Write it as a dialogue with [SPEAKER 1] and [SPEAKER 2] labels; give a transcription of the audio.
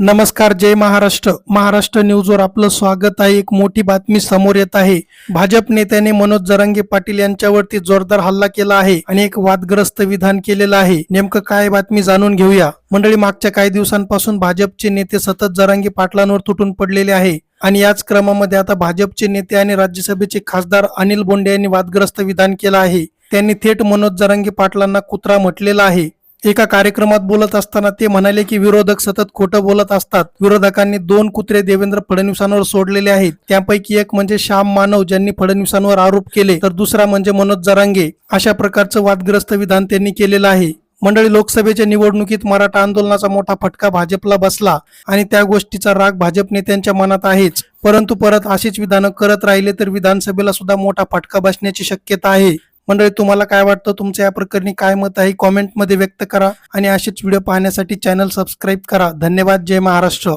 [SPEAKER 1] नमस्कार जय महाराष्ट्र. महाराष्ट्र न्यूजवर आपलं स्वागत आहे. एक मोठी बातमी समोर येत आहे. भाजप नेत्याने मनोज जरांगे पाटील यांच्यावरती जोरदार हल्ला केला आहे आणि एक वादग्रस्त विधान केलेलं आहे. नेमकं काय बातमी जाणून घेऊया. मंडळी मागच्या काही दिवसांपासून भाजपचे नेते सतत जरांगे पाटलांवर तुटून पडलेले आहे आणि याच क्रमामध्ये आता भाजपचे नेते आणि राज्यसभेचे खासदार अनिल बोंडे यांनी वादग्रस्त विधान केलं आहे. त्यांनी थेट मनोज जरांगे पाटलांना कुत्रा म्हटलेला आहे. एका कार्यक्रमात बोलत असताना ते म्हणाले की विरोधक सतत खोटं बोलत असतात. विरोधकांनी दोन कुत्रे देवेंद्र फडणवीसांवर सोडलेले आहेत. त्यापैकी एक म्हणजे श्याम मानव ज्यांनी फडणवीसांवर आरोप केले तर दुसरा म्हणजे मनोज जरांगे. अशा प्रकारचं वादग्रस्त विधान त्यांनी केलेलं आहे. मंडळी लोकसभेच्या निवडणुकीत मराठा आंदोलनाचा मोठा फटका भाजपला बसला आणि त्या गोष्टीचा राग भाजप नेत्यांच्या मनात आहेच. परंतु परत अशीच विधानं करत राहिले तर विधानसभेला सुद्धा मोठा फटका बसण्याची शक्यता आहे. मंडळी तुम्हाला काय वाटतं? तुमच्या या प्रकरणी काय मत आहे? कॉमेंटमध्ये व्यक्त करा आणि असेच व्हिडिओ पाहण्यासाठी चॅनल सबस्क्राईब करा. धन्यवाद. जय महाराष्ट्र.